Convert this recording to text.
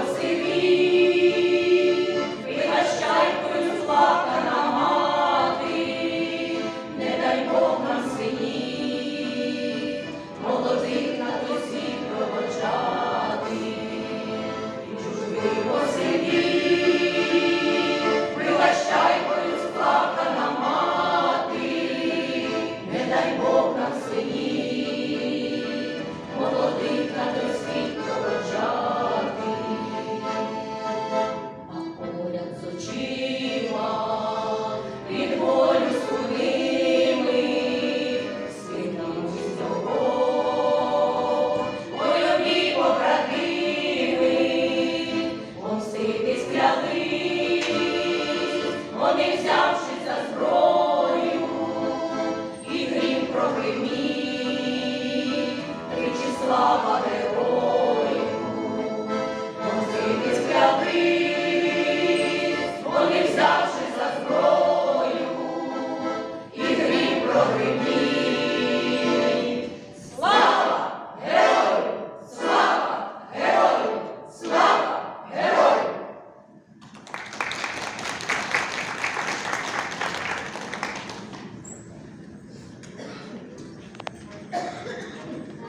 Você me не взявши за зброю, і грім прогримів, тричі слава герою, музики спряти, вони взявши за зброю, і грім прогримів.